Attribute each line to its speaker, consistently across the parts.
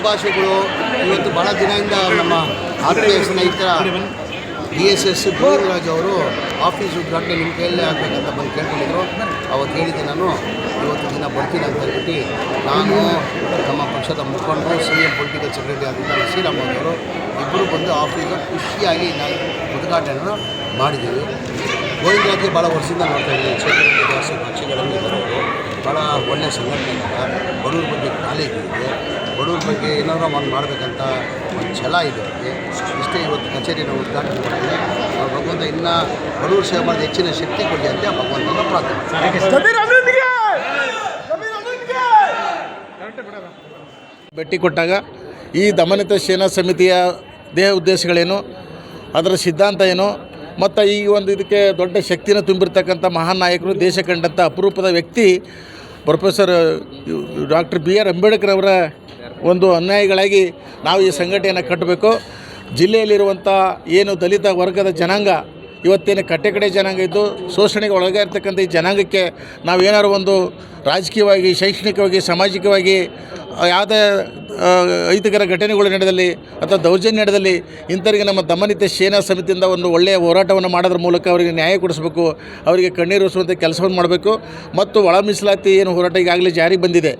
Speaker 1: ಶುಭಾಶಯಗಳು. ಇವತ್ತು ಭಾಳ ದಿನದಿಂದ ನಮ್ಮ ಆತ್ಮೀಯ ಸ್ನೇಹಿತರ ಡಿ ಎಸ್ ಎಸ್ ಗೋವಿಂದರಾಜ್ ಅವರು ಆಫೀಸ್ ಉದ್ಘಾಟನೆ ನಿಮ್ಮ ಕೈಯಲ್ಲೇ ಆಗಬೇಕಂತ ಬಂದು ಕೇಳ್ಕೊಂಡಿದ್ರು. ಅವತ್ತು ಹೇಳಿದ್ದೆ ನಾನು, ಇವತ್ತು ದಿನ ಬರ್ತೀನಿ ಅಂತ ಹೇಳ್ಬಿಟ್ಟು ನಾನು ನಮ್ಮ ಪಕ್ಷದ ಮುಖಂಡರು ಸಿ ಎಂ ಪೊಲಿಟಿಕಲ್ ಸೆಕ್ರೆಟರಿ ಆಗಿದ್ದ ಶ್ರೀರಾಮನ್ ಇಬ್ಬರು ಬಂದು ಆಫೀಸ್ ಖುಷಿಯಾಗಿ ನಾನು ಉದ್ಘಾಟನೆಯನ್ನು ಮಾಡಿದ್ದೀವಿ. ಗೋವಿಂದರಾಜ್ಗೆ ಭಾಳ ವರ್ಷದಿಂದ ನೋಡ್ತಾ ಇದ್ದೀನಿ ಕ್ಷೇತ್ರದಲ್ಲಿ ಜಾಸ್ತಿ ಪಕ್ಷಗಳಲ್ಲಿ ಬರೋರು. ಭಾಳ ಒಳ್ಳೆಯ ಸಂಘಟನೆ ಇದೆ. ಬಡವ್ರ ಬಗ್ಗೆ ಕಾಲೇಜ್ ಇದೆ. ಬಡವ್ರ ಬಗ್ಗೆ ಏನಾದರೂ ಒಂದು ಮಾಡಬೇಕಂತ ಒಂದು ಛಲ ಇದೆ ಅವರಿಗೆ. ಇಷ್ಟೇ ಇವತ್ತು ಕಚೇರಿನ ಉದ್ಘಾಟನೆ ಮಾಡಿದೆ ಆ ಭಗವಂತ ಇನ್ನೂ ಬಡವ್ರ ಸೇವೆ ಮಾಡಿದ ಹೆಚ್ಚಿನ ಶಕ್ತಿ ಕೊಡಿ ಅಂತ ಆ ಭಗವಂತನ ಪ್ರಾರ್ಥನೆ
Speaker 2: ಭೇಟಿ ಕೊಟ್ಟಾಗ ಈ ದಮನಿತ ಸೇನಾ ಸಮಿತಿಯ ದೇಹ ಉದ್ದೇಶಗಳೇನು ಅದರ ಸಿದ್ಧಾಂತ ಏನು ಮತ್ತು ಈ ಒಂದು ಇದಕ್ಕೆ ದೊಡ್ಡ ಶಕ್ತಿನ ತುಂಬಿರ್ತಕ್ಕಂಥ ಮಹಾನ್ ನಾಯಕರು ದೇಶ ಕಂಡಂಥ ಅಪರೂಪದ ವ್ಯಕ್ತಿ professor doctor B R Ambedkar ಅವರ ಒಂದು ಅನ್ಯಾಯಗಳಾಗಿ ನಾವು ಈ ಸಂಘಟನೆಯನ್ನು ಕಟ್ಟಬೇಕು. ಜಿಲ್ಲೆಯಲ್ಲಿರುವಂಥ ಏನು ದಲಿತ ವರ್ಗದ ಜನಾಂಗ, ಇವತ್ತೇನು ಕಟ್ಟೆಕಡೆ ಜನಾಂಗ ಇದ್ದು ಶೋಷಣೆಗೆ ಒಳಗೇ ಇರ್ತಕ್ಕಂಥ ಈ ಜನಾಂಗಕ್ಕೆ ನಾವೇನಾದ್ರು ಒಂದು ರಾಜಕೀಯವಾಗಿ, ಶೈಕ್ಷಣಿಕವಾಗಿ, ಸಾಮಾಜಿಕವಾಗಿ ಯಾವುದೇ ಐತಿಕರ ಘಟನೆಗಳು ನಡೆದಲ್ಲಿ ಅಥವಾ ದೌರ್ಜನ್ಯ ನಡೆದಲ್ಲಿ ಇಂಥವರಿಗೆ ನಮ್ಮ ದಮನಿತ ಸೇನಾ ಸಮಿತಿಯಿಂದ ಒಂದು ಒಳ್ಳೆಯ ಹೋರಾಟವನ್ನು ಮಾಡೋದ್ರ ಮೂಲಕ ಅವರಿಗೆ ನ್ಯಾಯ ಕೊಡಿಸ್ಬೇಕು, ಅವರಿಗೆ ಕಣ್ಣೀರು ಉಳಿಸುವಂಥ ಕೆಲಸವನ್ನು ಮಾಡಬೇಕು. ಮತ್ತು ಒಳ ಮೀಸಲಾತಿ ಏನು ಹೋರಾಟ ಈಗಾಗಲೇ ಜಾರಿಗೆ ಬಂದಿದೆ.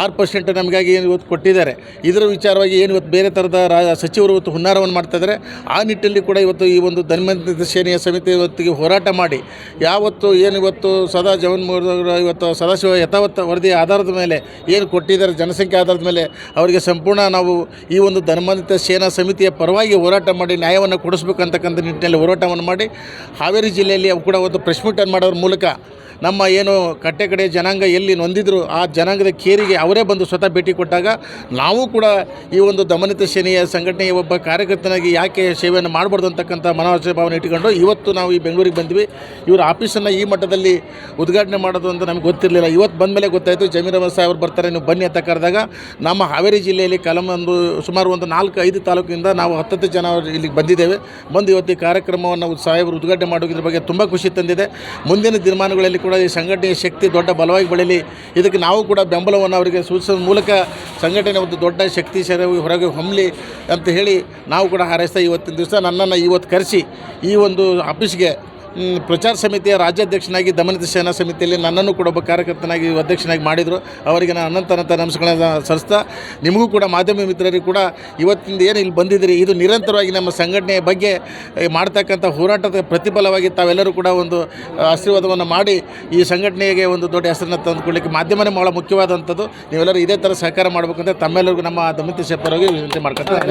Speaker 2: ಆರು ಪರ್ಸೆಂಟ್ ನಮಗಾಗಿ ಏನು ಇವತ್ತು ಕೊಟ್ಟಿದ್ದಾರೆ. ಇದರ ವಿಚಾರವಾಗಿ ಏನು ಇವತ್ತು ಬೇರೆ ಥರದ ರಾ, ಸಚಿವರು ಇವತ್ತು ಹುನ್ನಾರವನ್ನು ಮಾಡ್ತಾಯಿದ್ದಾರೆ ಆ ನಿಟ್ಟಿನಲ್ಲಿ ಕೂಡ ಇವತ್ತು ಈ ಒಂದು ದಮನಿತ ಸೇನೆಯ ಸಮಿತಿ ಇವತ್ತಿಗೆ ಹೋರಾಟ ಮಾಡಿ, ಯಾವತ್ತು ಏನು ಇವತ್ತು ಸದಾ ಜಗನ್ಮೋಹನ್ ಇವತ್ತು ಸದಾಶಿವ ಯಥಾವತ್ತ ವರದಿಯ ಆಧಾರದ ಮೇಲೆ ಏನು ಕೊಟ್ಟಿದ್ದಾರೆ ಜನಸಂಖ್ಯೆ ಆಧಾರದ ಮೇಲೆ ಅವರಿಗೆ ಸಂಪೂರ್ಣ ನಾವು ಈ ಒಂದು ಧರ್ಮಾಂತ ಸೇನಾ ಸಮಿತಿಯ ಪರವಾಗಿ ಹೋರಾಟ ಮಾಡಿ ನ್ಯಾಯವನ್ನು ಕೊಡಿಸ್ಬೇಕಂತಕ್ಕಂಥ ನಿಟ್ಟಿನಲ್ಲಿ ಹೋರಾಟವನ್ನು ಮಾಡಿ ಹಾವೇರಿ ಜಿಲ್ಲೆಯಲ್ಲಿ ಕೂಡ ಒಂದು ಪ್ರೆಸ್ ಮೀಟನ್ನು ಮಾಡೋದ್ರ ಮೂಲಕ ನಮ್ಮ ಏನು ಕಟ್ಟೆ ಕಡೆ ಜನಾಂಗ ಎಲ್ಲಿ ನೊಂದಿದ್ರು ಆ ಜನಾಂಗದ ಕೇರಿಗೆ ಅವರೇ ಬಂದು ಸ್ವತಃ ಭೇಟಿ ಕೊಟ್ಟಾಗ ನಾವು ಕೂಡ ಈ ಒಂದು ದಮನಿತ ಸೇನೆಯ ಸಂಘಟನೆಯ ಒಬ್ಬ ಕಾರ್ಯಕರ್ತನಾಗಿ ಯಾಕೆ ಸೇವೆಯನ್ನು ಮಾಡಬಾರ್ದು ಅಂತಕ್ಕಂಥ ಮನೋವಾಂಛೆ ಭಾವನೆ ಇಟ್ಟುಕೊಂಡು ಇವತ್ತು ನಾವು ಈ ಬೆಂಗಳೂರಿಗೆ ಬಂದ್ವಿ. ಇವರ ಆಫೀಸನ್ನು ಈ ಮಟ್ಟದಲ್ಲಿ ಉದ್ಘಾಟನೆ ಮಾಡೋದು ಅಂತ ನಮ್ಗೆ ಗೊತ್ತಿರಲಿಲ್ಲ. ಇವತ್ತು ಬಂದ ಮೇಲೆ ಗೊತ್ತಾಯಿತು ಜಮೀರ್ ಅಹಮದ್ ಸಾಹೇಬರು ಬರ್ತಾರೆ, ನೀವು ಬನ್ನಿ ಅಂತ ಕರೆದಾಗ ನಮ್ಮ ಹಾವೇರಿ ಜಿಲ್ಲೆಯಲ್ಲಿ ಕಲಂ ಒಂದು ಸುಮಾರು ಒಂದು ನಾಲ್ಕು, ಐದು ತಾಲೂಕಿನಿಂದ ನಾವು ಹತ್ತತ್ತು ಜನ ಇಲ್ಲಿಗೆ ಬಂದಿದ್ದೇವೆ. ಬಂದು ಇವತ್ತು ಈ ಕಾರ್ಯಕ್ರಮವನ್ನು ಸಾಹೇಬರು ಉದ್ಘಾಟನೆ ಮಾಡೋದ್ರ ಬಗ್ಗೆ ತುಂಬ ಖುಷಿ ತಂದಿದೆ. ಮುಂದಿನ ದಿನಮಾನಗಳಲ್ಲಿ ಈ ಸಂಘಟನೆಯ ಶಕ್ತಿ ದೊಡ್ಡ ಬಲವಾಗಿ ಬೆಳೀಲಿ. ಇದಕ್ಕೆ ನಾವು ಕೂಡ ಬೆಂಬಲವನ್ನು ಅವರಿಗೆ ಸೂಚಿಸೋದ್ರ ಮೂಲಕ ಸಂಘಟನೆ ಒಂದು ದೊಡ್ಡ ಶಕ್ತಿ ಶರವಾಗಿ ಹೊರಗೆ ಹೊಮ್ಮಲಿ ಅಂತ ಹೇಳಿ ನಾವು ಕೂಡ ಹಾರೈಸ್ತಾ ಇವತ್ತಿನ ದಿವಸ ನನ್ನನ್ನು ಇವತ್ತು ಕರೆಸಿ ಈ ಒಂದು ಆಫೀಸ್ಗೆ ಪ್ರಚಾರ ಸಮಿತಿಯ ರಾಜ್ಯಾಧ್ಯಕ್ಷನಾಗಿ ದಮನಿತ ಸೇನಾ ಸಮಿತಿಯಲ್ಲಿ ನನ್ನನ್ನು ಕೂಡ ಒಬ್ಬ ಕಾರ್ಯಕರ್ತನಾಗಿ ಅಧ್ಯಕ್ಷನಾಗಿ ಮಾಡಿದರು. ಅವರಿಗೆ ನಾನು ಅನಂತ ಅನಂತ ನಮಸ್ಕಾರ ಸಲ್ಲಿಸ್ತಾ ನಿಮಗೂ ಕೂಡ ಮಾಧ್ಯಮ ಮಿತ್ರರಿಗೂ ಕೂಡ ಇವತ್ತಿಂದ ಏನು ಇಲ್ಲಿ ಬಂದಿದ್ದೀರಿ? ಇದು ನಿರಂತರವಾಗಿ ನಮ್ಮ ಸಂಘಟನೆಯ ಬಗ್ಗೆ ಮಾಡ್ತಕ್ಕಂಥ ಹೋರಾಟದ ಪ್ರತಿಫಲವಾಗಿ ತಾವೆಲ್ಲರೂ ಕೂಡ ಒಂದು ಆಶೀರ್ವಾದವನ್ನು ಮಾಡಿ ಈ ಸಂಘಟನೆಗೆ ಒಂದು ದೊಡ್ಡ ಹೆಸರನ್ನು ತಂದುಕೊಳ್ಳಿಕ್ಕೆ ಮಾಧ್ಯಮನೇ ಭಾಳ ಮುಖ್ಯವಾದಂಥದ್ದು. ನೀವೆಲ್ಲರೂ ಇದೇ ಥರ ಸಹಕಾರ ಮಾಡಬೇಕಂತ ತಮ್ಮೆಲ್ಲರಿಗೂ ನಮ್ಮ ದಮಿತ ಸೇಪರವಾಗಿ ವಿನಂತಿ ಮಾಡ್ಕೊಳ್ತಾರೆ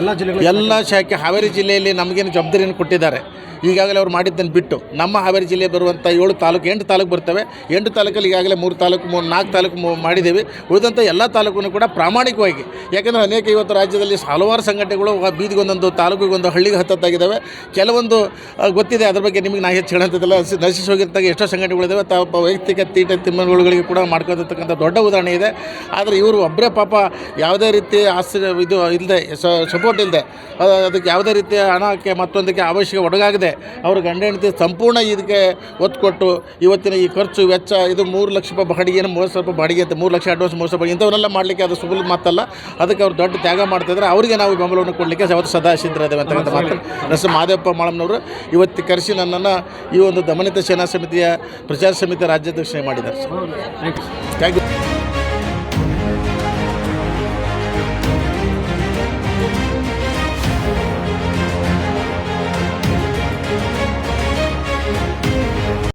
Speaker 3: ಎಲ್ಲ ಜಿಲ್ಲೆಗಳು
Speaker 2: ಎಲ್ಲ ಶಾಖೆ ಹಾವೇರಿ ಜಿಲ್ಲೆಯಲ್ಲಿ ನಮಗೇನು ಜವಾಬ್ದಾರಿಯನ್ನು ಕೊಟ್ಟಿದ್ದಾರೆ. ಈಗಾಗಲೇ ಅವ್ರು ಮಾಡಿದ್ದನ್ನು ಬಿಟ್ಟು ನಮ್ಮ ಹಾವೇರಿ ಜಿಲ್ಲೆ ಬರುವಂಥ ಏಳು ತಾಲೂಕು, ಎಂಟು ತಾಲೂಕು ಬರ್ತವೆ. ಎಂಟು ತಾಲೂಕಲ್ಲಿ ಈಗಾಗಲೇ ಮೂರು ತಾಲೂಕು ಮೂರು ನಾಲ್ಕು ತಾಲೂಕು ಮಾಡಿದ್ದೀವಿ. ಉಳಿದಂಥ ಎಲ್ಲ ತಾಲೂಕನ್ನು ಕೂಡ ಪ್ರಾಮಾಣಿಕವಾಗಿ, ಯಾಕೆಂದರೆ ಅನೇಕ ಇವತ್ತು ರಾಜ್ಯದಲ್ಲಿ ಹಲವಾರು ಸಂಘಟನೆಗಳು ಬೀದಿಗೊಂದೊಂದು ತಾಲೂಕಿಗೊಂದು ಹಳ್ಳಿಗೆ ಹತ್ತತ್ತಾಗಿದ್ದಾವೆ. ಕೆಲವೊಂದು ಗೊತ್ತಿದೆ, ಅದ್ರ ಬಗ್ಗೆ ನಿಮಗೆ ನಾ ಹೆಚ್ಚು ಹೇಳೋಂಥದ್ದಲ್ಲ. ಹಸಿ- ನಶಿಸಿ ಹೋಗಿರ್ತಾಗ ಎಷ್ಟೋ ಸಂಘಟನೆಗಳಿದ್ದಾವೆ ತಾವು ವೈಯಕ್ತಿಕ ತೀಟ ತಿಮ್ಮಗಳಿಗೆ ಕೂಡ ಮಾಡ್ಕೊತಿರ್ತಕ್ಕಂಥ ದೊಡ್ಡ ಉದಾಹರಣೆ ಇದೆ. ಆದರೆ ಇವರು ಒಬ್ಬರೇ ಪಾಪ ಯಾವುದೇ ರೀತಿ ಆಸ್ತಿ, ಇದು ಇಲ್ಲದೆ, ಸಪೋರ್ಟ್ ಇಲ್ಲದೆ ಅದಕ್ಕೆ ಯಾವುದೇ ರೀತಿಯ ಹಣಕ್ಕೆ ಮತ್ತೊಂದಕ್ಕೆ ಅವಶ್ಯಕ ಒಡಗಾಗದೆ ಅವರು ಗಂಡ ಹೆಂಡತಿ ಸಂಪೂರ್ಣ ಇದಕ್ಕೆ ಒತ್ತು ಕೊಟ್ಟು ಇವತ್ತಿನ ಈ ಖರ್ಚು ವೆಚ್ಚ ಇದು ಮೂರು ಲಕ್ಷ ರೂಪಾಯಿ ಬಾಡಿಗೆಯನ್ನು ಮೂವತ್ತು ಸಾವಿರ ರೂಪಾಯಿ ಬಾಡಿಗೆ ಅಂತ ಮೂರು ಲಕ್ಷ ಅಡ್ವಾನ್ಸ್ ಮೂರು ರೂಪಾಯಿ ಇಂಥವನ್ನೆಲ್ಲ ಮಾಡಲಿಕ್ಕೆ ಅದು ಸುಲಭ ಮಾತಲ್ಲ. ಅದಕ್ಕೆ ಅವ್ರು ದೊಡ್ಡ ತ್ಯಾಗ ಮಾಡ್ತಿದ್ರೆ ಅವರಿಗೆ ನಾವು ಬೆಂಬಲವನ್ನು ಕೊಡಲಿಕ್ಕೆ ಯಾವತ್ತು ಸದಾ ಸಿದ್ಧರಾದೇವೆ ಅಂತಕ್ಕಂಥ ಮಾತು ನನ್ನ ಮಾದೇವಪ್ಪ ಮಾಳಮ್ನವರು ಇವತ್ತು ಕರೆಸಿ ನನ್ನನ್ನು ಈ ಒಂದು ದಮನಿತ ಸೇನಾ ಸಮಿತಿಯ ಪ್ರಚಾರ ಸಮಿತಿಯ ರಾಜ್ಯಾಧ್ಯಕ್ಷ ಮಾಡಿದ್ದಾರೆ. Thank you